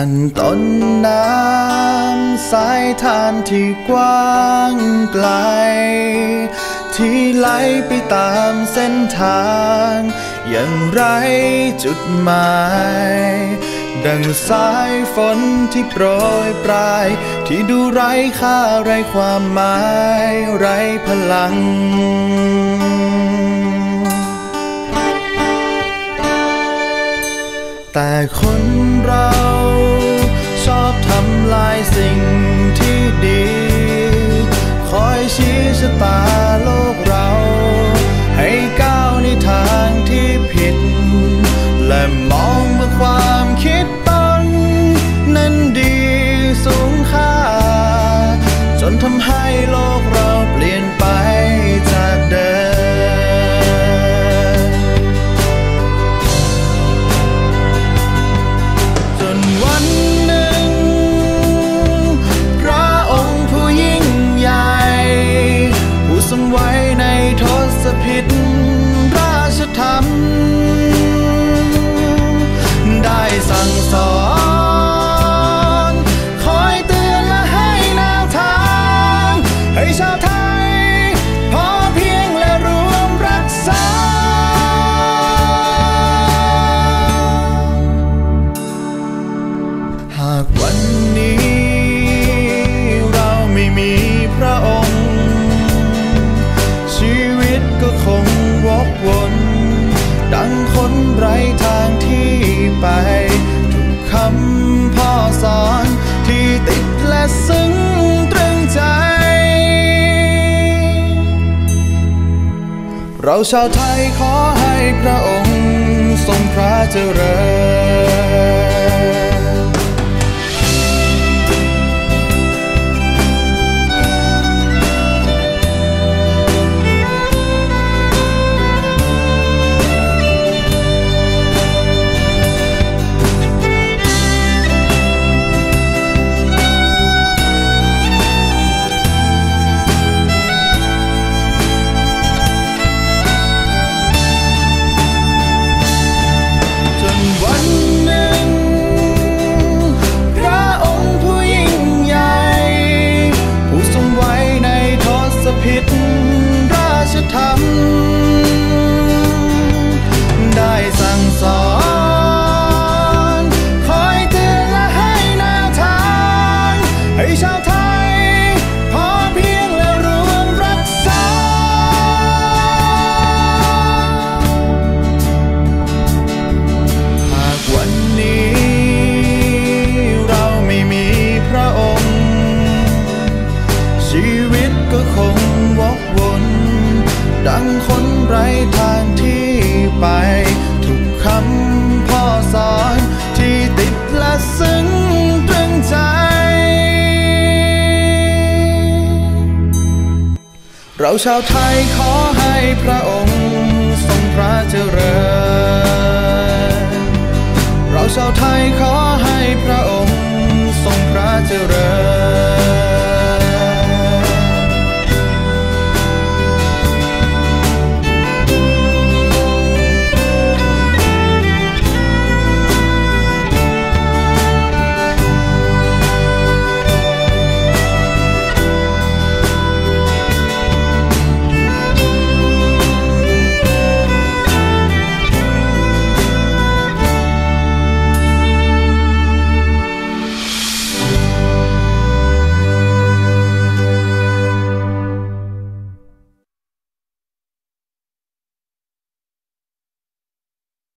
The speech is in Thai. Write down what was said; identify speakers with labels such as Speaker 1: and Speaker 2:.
Speaker 1: านต้นน้ำสายทานที่กว้างไกล ที่ไหลไปตามเส้นทาง อย่างไรจุดหมาย ดังสายฝนที่โปรยปลาย ที่ดูไร้ค่าไร้ความหมาย ไร้พลังแต่คน มองเมื่อความคิดตนนั้นดีสูงค่า จนทำให้โลกายทางที่ไป ทุกคำพ่อสอนที่ติดและซึ้งตรึงใจ เราชาวไทยขอให้พระองค์ทรงพระเจริญ คนไร้ทางที่ไป ทุกคำพ่อสอนที่ติดและซึ้งตรึงใจ เราชาวไทยขอให้พระองค์ทรงพระเจริญ